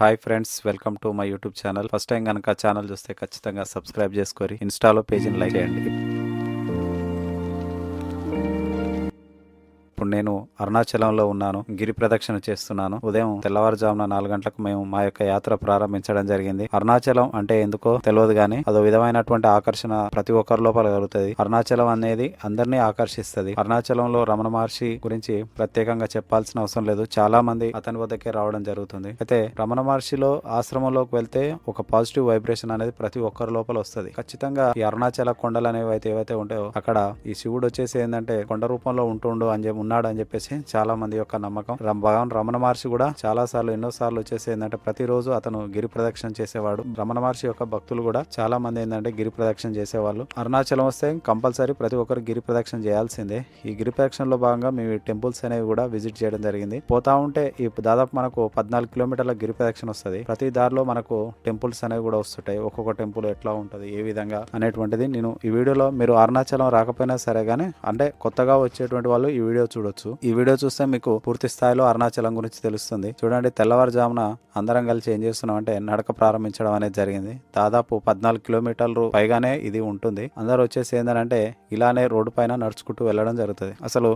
Hi friends welcome to my YouTube channel. First time కనుక channel చూస్తే ఖచ్చితంగా subscribe చేసుకోరి ఇన్స్టాలో పేజీని లైక్ చేయండి. ఇప్పుడు నేను అరుణాచలంలో ఉన్నాను. గిరి ప్రదక్షిణ చేస్తున్నాను. ఉదయం తెల్లవారుజామున నాలుగు గంటలకు మేము మా యొక్క యాత్ర ప్రారంభించడం జరిగింది. అరుణాచలం అంటే ఎందుకో తెలియదు కానీ అదో విధమైనటువంటి ఆకర్షణ ప్రతి ఒక్కరి లోపల కలుగుతుంది. అరుణాచలం అనేది అందరినీ ఆకర్షిస్తుంది. అరుణాచలంలో రమణ మహర్షి గురించి ప్రత్యేకంగా చెప్పాల్సిన అవసరం లేదు. చాలా మంది అతని వద్దకే రావడం జరుగుతుంది. అయితే రమణ మహర్షిలో ఆశ్రమంలోకి వెళ్తే ఒక పాజిటివ్ వైబ్రేషన్ అనేది ప్రతి ఒక్కరి లోపల వస్తుంది. ఖచ్చితంగా ఈ అరుణాచల కొండలు అనేవి అయితే ఏవైతే ఉంటాయో అక్కడ ఈ శివుడు వచ్చేసి ఏంటంటే కొండ రూపంలో ఉంటుండు అని చెప్పి ఉన్నాడు అని చెప్పేసి చాలా మంది యొక్క నమ్మకం. భగవాన్ రమణ మహర్షి కూడా చాలా సార్లు ఎన్నో సార్లు వచ్చేసి ఏంటంటే ప్రతిరోజు అతను గిరి ప్రదక్షిణ చేసేవాడు. రమణ మహర్షి యొక్క భక్తులు కూడా చాలా మంది ఏంటంటే గిరి ప్రదక్షిణ చేసేవాళ్ళు. అరుణాచలం వస్తే కంపల్సరీ ప్రతి ఒక్కరు గిరి ప్రదక్షిణ చేయాల్సిందే. ఈ గిరి ప్రదక్షిణలో భాగంగా మేము టెంపుల్స్ అనేవి కూడా విజిట్ చేయడం జరిగింది. పోతా ఉంటే ఈ దాదాపు మనకు పద్నాలుగు కిలోమీటర్ల గిరి ప్రదక్షిణ వస్తుంది. ప్రతి దారిలో మనకు టెంపుల్స్ అనేవి కూడా వస్తుంటాయి. ఒక్కొక్క టెంపుల్ ఎట్లా ఉంటుంది ఏ విధంగా అనేటువంటిది నేను ఈ వీడియోలో మీరు అరుణాచలం రాకపోయినా సరే కానీ అంటే కొత్తగా వచ్చేటువంటి వాళ్ళు ఈ వీడియో చూడొచ్చు. ఈ వీడియో చూస్తే మీకు పూర్తి స్థాయిలో అరుణాచలం గురించి తెలుస్తుంది. చూడండి తెల్లవారుజామున అందరం కలిసి ఏం చేస్తున్నాం అంటే నడక ప్రారంభించడం అనేది జరిగింది. దాదాపు పద్నాలుగు కిలోమీటర్లు పైగానే ఇది ఉంటుంది. అందరూ వచ్చేసి ఏంటంటే ఇలానే రోడ్డు పైన నడుచుకుంటూ వెళ్ళడం జరుగుతుంది. అసలు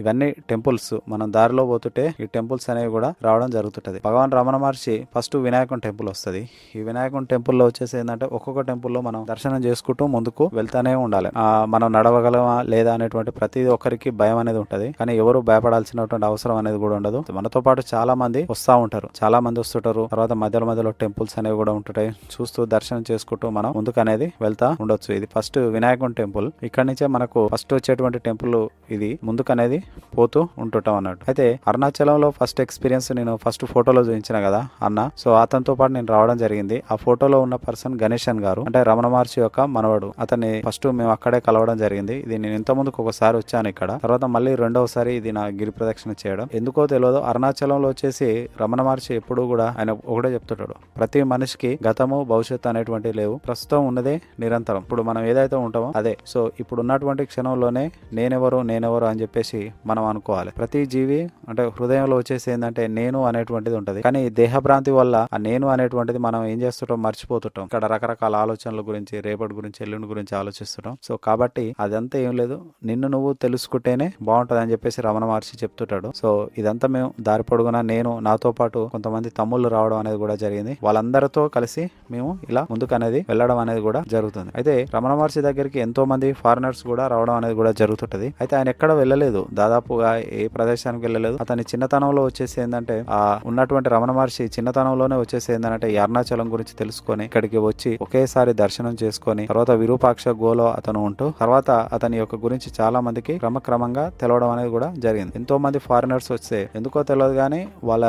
ఇవన్నీ టెంపుల్స్ మనం దారిలో పోతుంటే ఈ టెంపుల్స్ అనేవి కూడా రావడం జరుగుతుంటది. భగవాన్ రమణ మహర్షి ఫస్ట్ వినాయకుని టెంపుల్ వస్తది. ఈ వినాయకుని టెంపుల్లో వచ్చేసి ఏంటంటే ఒక్కొక్క టెంపుల్లో మనం దర్శనం చేసుకుంటూ ముందుకు వెళ్తానే ఉండాలి. మనం నడవగలమా లేదా అనేటువంటి ప్రతి ఒక్కరికి భయం అనేది ఉంటుంది. కానీ ఎవరు భయపడాల్సినటువంటి అవసరం అనేది కూడా ఉండదు. మనతో పాటు చాలా మంది వస్తా ఉంటారు. చాలా మంది వస్తుంటారు. తర్వాత మధ్యలో మధ్యలో టెంపుల్స్ అనేవి కూడా ఉంటుంటాయి. చూస్తూ దర్శనం చేసుకుంటూ మనం ముందుకు అనేది వెళ్తా ఉండొచ్చు. ఇది ఫస్ట్ వినాయకుని టెంపుల్. ఇక్కడ నుంచే మనకు ఫస్ట్ వచ్చేటువంటి టెంపుల్ ఇది. ముందుకు అనేది పోతూ ఉంటుంటాం అన్నట్టు. అయితే అరుణాచలంలో ఫస్ట్ ఎక్స్పీరియన్స్ నేను ఫస్ట్ ఫోటోలో చూపించిన కదా అన్న. సో అతనితో పాటు నేను రావడం జరిగింది. ఆ ఫోటోలో ఉన్న పర్సన్ గణేశన్ గారు. అంటే రమణ మహర్షి యొక్క మనవడు. అతన్ని ఫస్ట్ మేము అక్కడే కలవడం జరిగింది. ఇది నేను ఇంత ముందుకు ఒకసారి వచ్చాను ఇక్కడ. తర్వాత మళ్ళీ రెండవసారి ఇది నా గిరి ప్రదక్షిణ చేయడం. ఎందుకో తెలియదు అరుణాచలంలో వచ్చేసి రమణ మహర్షి ఎప్పుడు కూడా ఆయన ఒకటే చెప్తుంటాడు. ప్రతి మనిషికి గతము భవిష్యత్తు అనేటువంటి లేవు. ప్రస్తుతం ఉన్నదే నిరంతరం. ఇప్పుడు మనం ఏదైతే ఉంటామో అదే. సో ఇప్పుడు ఉన్నటువంటి క్షణంలోనే నేనెవరు నేనెవరు అని చెప్పేసి మనం అనుకోవాలి. ప్రతి జీవి అంటే హృదయంలో వచ్చేసి ఏంటంటే నేను అనేటువంటిది ఉంటది. కానీ దేహభ్రాంతి వల్ల ఆ నేను అనేటువంటిది మనం ఏం చేస్తుంటాం? మర్చిపోతుంటాం. ఇక్కడ రకరకాల ఆలోచనల గురించి రేపటి గురించి ఎల్లుండి గురించి ఆలోచిస్తుంటాం. సో కాబట్టి అదంతా ఏం లేదు. నిన్ను నువ్వు తెలుసుకుంటేనే బాగుంటుంది అని చెప్పి చెప్పేసి రమణ మహర్షి చెప్తుంటాడు. సో ఇదంతా మేము దారి పొడుగునా నేను నాతో పాటు కొంతమంది తమ్ముళ్ళు రావడం అనేది కూడా జరిగింది. వాళ్ళందరితో కలిసి మేము ఇలా ముందుకు అనేది వెళ్ళడం అనేది కూడా జరుగుతుంది. అయితే రమణ మహర్షి దగ్గరికి ఎంతో మంది ఫారినర్స్ కూడా రావడం అనేది కూడా జరుగుతుంటది. అయితే ఆయన ఎక్కడ వెళ్ళలేదు. దాదాపుగా ఏ ప్రదేశానికి వెళ్ళలేదు. అతని చిన్నతనంలో వచ్చేసి ఏంటంటే ఆ ఉన్నటువంటి రమణ మహర్షి చిన్నతనంలోనే వచ్చేసి ఏంటంటే ఈ అరుణాచలం గురించి తెలుసుకొని ఇక్కడికి వచ్చి ఒకేసారి దర్శనం చేసుకొని తర్వాత విరూపాక్ష గోలో అతను ఉంటూ తర్వాత అతని యొక్క గురించి చాలా మందికి క్రమక్రమంగా తెలవడం అనేది కూడా జరిగింది. ఎంతో మంది ఫారినర్స్ వస్తే ఎందుకో తెలియదు కానీ వాళ్ళ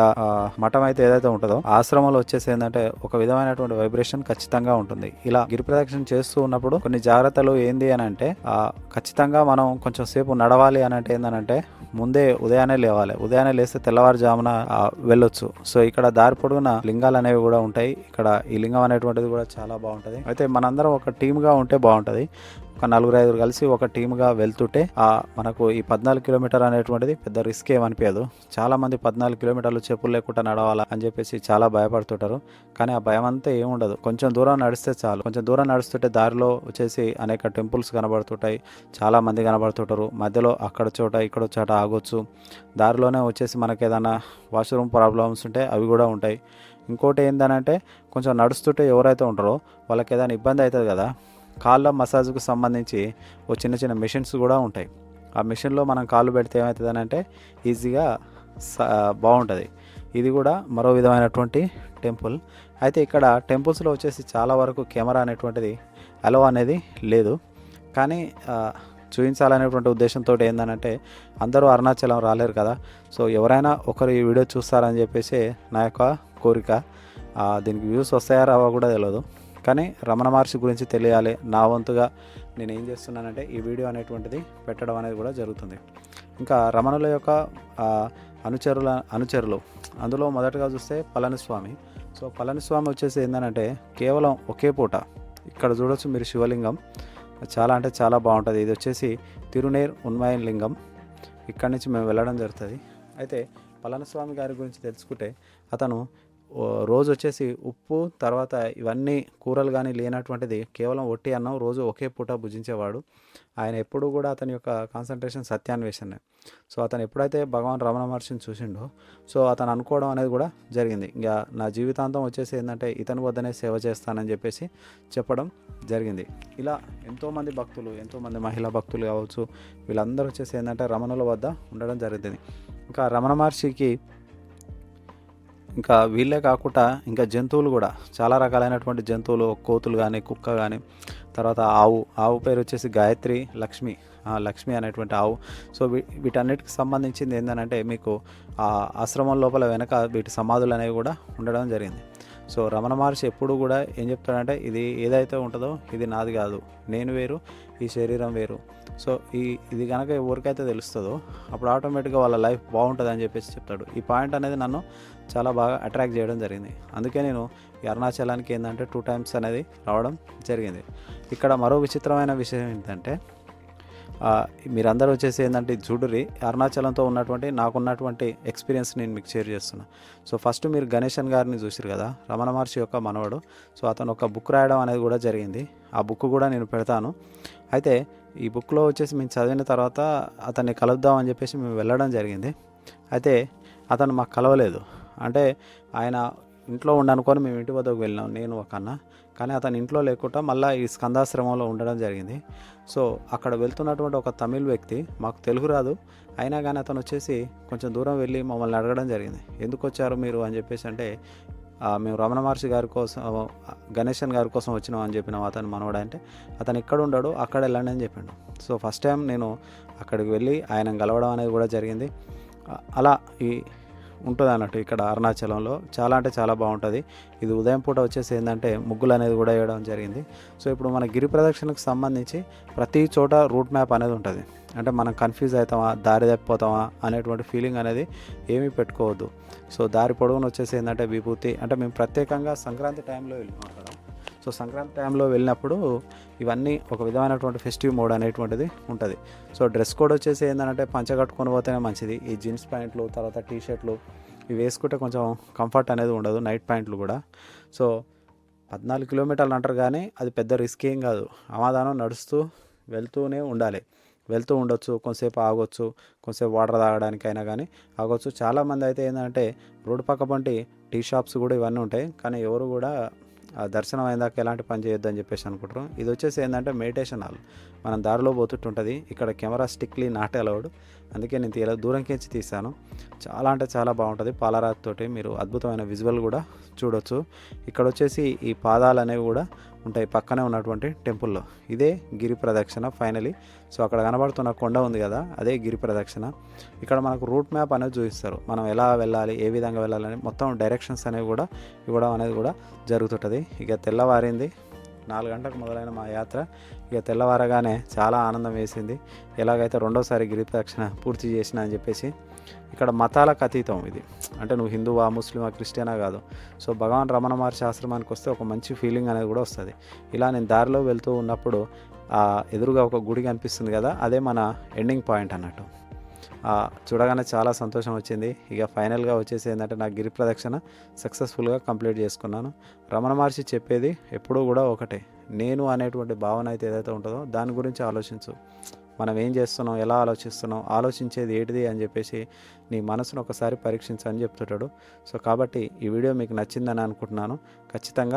మఠం అయితే ఏదైతే ఉంటుందో ఆశ్రమంలో వచ్చేసి ఏంటంటే ఒక విధమైనటువంటి వైబ్రేషన్ ఖచ్చితంగా ఉంటుంది. ఇలా గిరి ప్రదక్షిణ చేస్తూ ఉన్నప్పుడు కొన్ని జాగ్రత్తలు ఏంది అని అంటే ఖచ్చితంగా మనం కొంచెం సేపు నడవాలి అని అంటే ఏంటంటే ముందే ఉదయాన్నే లేవాలి. ఉదయాన్నే లేస్తే తెల్లవారుజామున వెళ్ళొచ్చు. సో ఇక్కడ దారి పొడుగున లింగాలు అనేవి కూడా ఉంటాయి. ఇక్కడ ఈ లింగం అనేటువంటిది కూడా చాలా బాగుంటుంది. అయితే మనందరం ఒక టీమ్గా ఉంటే బాగుంటుంది. ఒక నలుగురు ఐదుగురు కలిసి ఒక టీమ్గా వెళ్తుంటే ఆ మనకు ఈ పద్నాలుగు కిలోమీటర్ అనేటువంటిది పెద్ద రిస్క్ ఏమనిపించదు. చాలా మంది పద్నాలుగు కిలోమీటర్లు చెప్పులు లేకుండా నడవాలా అని చెప్పేసి చాలా భయపడుతుంటారు. కానీ ఆ భయం అంతా ఏముండదు కొంచెం దూరం నడిస్తే చాలు. కొంచెం దూరం నడుస్తుంటే దారిలో వచ్చేసి అనేక టెంపుల్స్ కనబడుతుంటాయి. చాలా మంది కనబడుతుంటారు. మధ్యలో అక్కడ చోట ఇక్కడ చోట ఆగొచ్చు. దారిలోనే వచ్చేసి మనకి ఏదైనా వాష్రూమ్ ప్రాబ్లమ్స్ ఉంటే అవి కూడా ఉంటాయి. ఇంకోటి ఏంటంటే కొంచెం నడుస్తుంటే ఎవరైతే ఉంటారో వాళ్ళకి ఏదైనా ఇబ్బంది అవుతుంది కదా. కాళ్ళ మసాజ్కు సంబంధించి ఓ చిన్న చిన్న మిషన్స్ కూడా ఉంటాయి. ఆ మిషన్లో మనం కాళ్ళు పెడితే ఏమవుతుంది అంటే ఈజీగా బాగుంటుంది. ఇది కూడా మరో విధమైనటువంటి టెంపుల్. అయితే ఇక్కడ టెంపుల్స్లో వచ్చేసి చాలా వరకు కెమెరా అనేటువంటిది అలో అనేది లేదు. కానీ చూపించాలనేటువంటి ఉద్దేశంతో ఏంటంటే అందరూ అరుణాచలం రాలేరు కదా. సో ఎవరైనా ఒకరు ఈ వీడియో చూస్తారని చెప్పేసి నా యొక్క కోరిక. దీనికి వ్యూస్ వస్తాయా రావా కూడా తెలియదు కానీ రమణ మహర్షి గురించి తెలియాలి. నా వంతుగా నేను ఏం చేస్తున్నానంటే ఈ వీడియో అనేటువంటిది పెట్టడం అనేది కూడా జరుగుతుంది. ఇంకా రమణుల యొక్క అనుచరుల అనుచరులు అందులో మొదటగా చూస్తే పళనిస్వామి. సో పళనిస్వామి వచ్చేసి ఏంటంటే కేవలం ఒకే పూట ఇక్కడ చూడొచ్చు మీరు శివలింగం చాలా అంటే చాలా బాగుంటుంది. ఇది వచ్చేసి తిరునేర్ ఉన్మయన్ లింగం. ఇక్కడి నుంచి మేము వెళ్ళడం జరుగుతుంది. అయితే పళనిస్వామి గారి గురించి తెలుసుకుంటే అతను రోజు వచ్చేసి ఉప్పు తర్వాత ఇవన్నీ కూరలు కానీ లేనటువంటిది కేవలం ఒట్టి అన్నం రోజు ఒకే పూట భుజించేవాడు. ఆయన ఎప్పుడు కూడా అతని యొక్క కాన్సన్ట్రేషన్ సత్యాన్వేషణ సో అతను ఎప్పుడైతే భగవాన్ రమణ మహర్షిని చూసిండో సో అతను అనుకోవడం అనేది కూడా జరిగింది. ఇంకా నా జీవితాంతం వచ్చేసి ఏంటంటే ఇతని వద్దనే సేవ చేస్తానని చెప్పేసి చెప్పడం జరిగింది. ఇలా ఎంతోమంది భక్తులు ఎంతోమంది మహిళా భక్తులు కావచ్చు వీళ్ళందరూ వచ్చేసి ఏంటంటే రమణుల వద్ద ఉండడం జరుగుతుంది. ఇంకా రమణ మహర్షికి ఇంకా వీళ్ళే కాకుండా ఇంకా జంతువులు కూడా చాలా రకాలైనటువంటి జంతువులు కోతులు కానీ కుక్క కానీ తర్వాత ఆవు ఆవు పేరు వచ్చేసి గాయత్రి లక్ష్మి లక్ష్మి అనేటువంటి ఆవు. సో వీ వీటన్నిటికి సంబంధించింది ఏంటంటే మీకు ఆ ఆశ్రమం లోపల వెనక వీటి సమాధులు అనేవి కూడా ఉండడం జరిగింది. సో రమణ మహర్షి ఎప్పుడు కూడా ఏం చెప్తాడంటే ఇది ఏదైతే ఉంటుందో ఇది నాది కాదు నేను వేరు ఈ శరీరం వేరు. సో ఈ ఇది కనుక ఎవరికైతే తెలుస్తుందో అప్పుడు ఆటోమేటిక్గా వాళ్ళ లైఫ్ బాగుంటుంది అని చెప్పేసి చెప్తాడు. ఈ పాయింట్ అనేది నన్ను చాలా బాగా అట్రాక్ట్ చేయడం జరిగింది. అందుకే నేను ఈ అరుణాచలానికి ఏంటంటే టూ టైమ్స్ అనేది రావడం జరిగింది. ఇక్కడ మరో విచిత్రమైన విషయం ఏంటంటే మీరందరూ వచ్చేసి ఏంటంటే చూడురి అరుణాచలంతో ఉన్నటువంటి నాకున్నటువంటి ఎక్స్పీరియన్స్ నేను మీకు షేర్ చేస్తున్నా. సో ఫస్ట్ మీరు గణేశన్ గారిని చూసారు కదా రమణ మహర్షి యొక్క మనవడు. సో అతను ఒక బుక్ రాయడం అనేది కూడా జరిగింది. ఆ బుక్ కూడా నేను పెడతాను. అయితే ఈ బుక్లో వచ్చేసి మేము చదివిన తర్వాత అతన్ని కలుద్దాం అని చెప్పేసి మేము వెళ్ళడం జరిగింది. అయితే అతను మాకు కలవలేదు. అంటే ఆయన ఇంట్లో ఉండనుకొని మేము ఇంటి వద్దకు వెళ్ళినాం నేను ఒక అన్న. కానీ అతను ఇంట్లో లేకుండా మళ్ళీ ఈ స్కందాశ్రమంలో ఉండడం జరిగింది. సో అక్కడ వెళ్తున్నటువంటి ఒక తమిళ్ వ్యక్తి మాకు తెలుగు రాదు. అయినా కానీ అతను వచ్చేసి కొంచెం దూరం వెళ్ళి మమ్మల్ని అడగడం జరిగింది. ఎందుకు వచ్చారు మీరు? అని చెప్పేసి అంటే మేము రమణ మహర్షి గారి కోసం గణేశన్ గారి కోసం వచ్చినాం అని చెప్పినాం అతను మనవడు అంటే. అతను ఎక్కడ ఉండడు అక్కడ వెళ్ళండి అని చెప్పిండు. సో ఫస్ట్ టైం నేను అక్కడికి వెళ్ళి ఆయన కలవడం అనేది కూడా జరిగింది. అలా ఈ ఉంటుంది అన్నట్టు ఇక్కడ అరుణాచలంలో. చాలా అంటే చాలా బాగుంటుంది. ఇది ఉదయం పూట వచ్చేసి ఏంటంటే ముగ్గులు అనేది కూడా వేయడం జరిగింది. సో ఇప్పుడు మన గిరి ప్రదక్షిణకు సంబంధించి ప్రతి చోట రూట్ మ్యాప్ అనేది ఉంటుంది. అంటే మనం కన్ఫ్యూజ్ అవుతామా దారి తప్పిపోతామా అనేటువంటి ఫీలింగ్ అనేది ఏమీ పెట్టుకోవద్దు. సో దారి పొడవున వచ్చేసి ఏంటంటే విభూతి. అంటే మేము ప్రత్యేకంగా సంక్రాంతి టైంలో వెళ్ళాం అక్కడ. సో సంక్రాంతి టైంలో వెళ్ళినప్పుడు ఇవన్నీ ఒక విధమైనటువంటి ఫెస్టివ్ మోడ్ అనేటువంటిది ఉంటుంది. సో డ్రెస్ కోడ్ వచ్చేసి ఏంటంటే పంచ కట్టుకొని పోతేనే మంచిది. ఈ జీన్స్ ప్యాంట్లు తర్వాత టీ షర్ట్లు ఇవి వేసుకుంటే కొంచెం కంఫర్ట్ అనేది ఉండదు నైట్ ప్యాంట్లు కూడా. సో పద్నాలుగు కిలోమీటర్లు అంటారు కానీ అది పెద్ద రిస్క్ ఏం కాదు. అమాదానం నడుస్తూ వెళ్తూనే ఉండాలి. వెళ్తూ ఉండొచ్చు కొంతసేపు ఆగొచ్చు కొంతసేపు వాటర్ తాగడానికైనా కానీ ఆగొచ్చు. చాలామంది అయితే ఏంటంటే రోడ్డు పక్క పంటి టీ షాప్స్ కూడా ఇవన్నీ ఉంటాయి. కానీ ఎవరు కూడా దర్శనం అయ్యేదాకా ఎలాంటి పని చేయొద్దని చెప్పేసి అనుకుంటారు. ఇది వచ్చేసి ఏంటంటే మెడిటేషన్ హాల్. మనం దారిలో పోతుంటుంటుంది. ఇక్కడ కెమెరా స్టిక్లీ నాట్ అలౌడ్. అందుకే నేను తీయలేదు. దూరంకించి తీశాను. చాలా అంటే చాలా బాగుంటుంది. పాలరాతితోటి మీరు అద్భుతమైన విజువల్ కూడా చూడొచ్చు. ఇక్కడ వచ్చేసి ఈ పాదాలు అనేవి కూడా ఉంటాయి. పక్కనే ఉన్నటువంటి టెంపుల్లో. ఇదే గిరి ప్రదక్షిణ ఫైనలీ. సో అక్కడ కనబడుతున్న కొండ ఉంది కదా అదే గిరి ప్రదక్షిణ. ఇక్కడ మనకు రూట్ మ్యాప్ అనేది చూపిస్తారు. మనం ఎలా వెళ్ళాలి ఏ విధంగా వెళ్ళాలని మొత్తం డైరెక్షన్స్ అనేవి కూడా ఇవ్వడం అనేది కూడా జరుగుతుంటుంది. ఇక తెల్లవారింది నాలుగు గంటలకు మొదలైన మా యాత్ర. ఇక తెల్లవారగానే చాలా ఆనందం వేసింది. ఎలాగైతే రెండోసారి గిరి ప్రదక్షిణ పూర్తి చేసిన అని చెప్పేసి ఇక్కడ మతాలకు అతీతం ఇది. అంటే నువ్వు హిందువా ముస్లిమా క్రిస్టియనా కాదు. సో భగవాన్ రమణ మహర్షి ఆశ్రమానికి వస్తే ఒక మంచి ఫీలింగ్ అనేది కూడా వస్తుంది. ఇలా నేను దారిలో వెళ్తూ ఉన్నప్పుడు ఎదురుగా ఒక గుడి కనిపిస్తుంది కదా అదే మన ఎండింగ్ పాయింట్ అన్నట్టు. చూడగానే చాలా సంతోషం వచ్చింది. ఇక ఫైనల్గా వచ్చేసి ఏంటంటే నా గిరి ప్రదక్షిణ సక్సెస్ఫుల్గా కంప్లీట్ చేసుకున్నాను. రమణ మహర్షి చెప్పేది ఎప్పుడూ కూడా ఒకటే. నేను అనేటువంటి భావన అయితే ఏదైతే ఉంటుందో దాని గురించి ఆలోచించు. మనం ఏం చేస్తున్నాం ఎలా ఆలోచిస్తున్నాం ఆలోచించేది ఏంటిది అని చెప్పేసి నీ మనసును ఒకసారి పరీక్షించని చెప్తుంటాడు. సో కాబట్టి ఈ వీడియో మీకు నచ్చిందని అనుకుంటున్నాను. ఖచ్చితంగా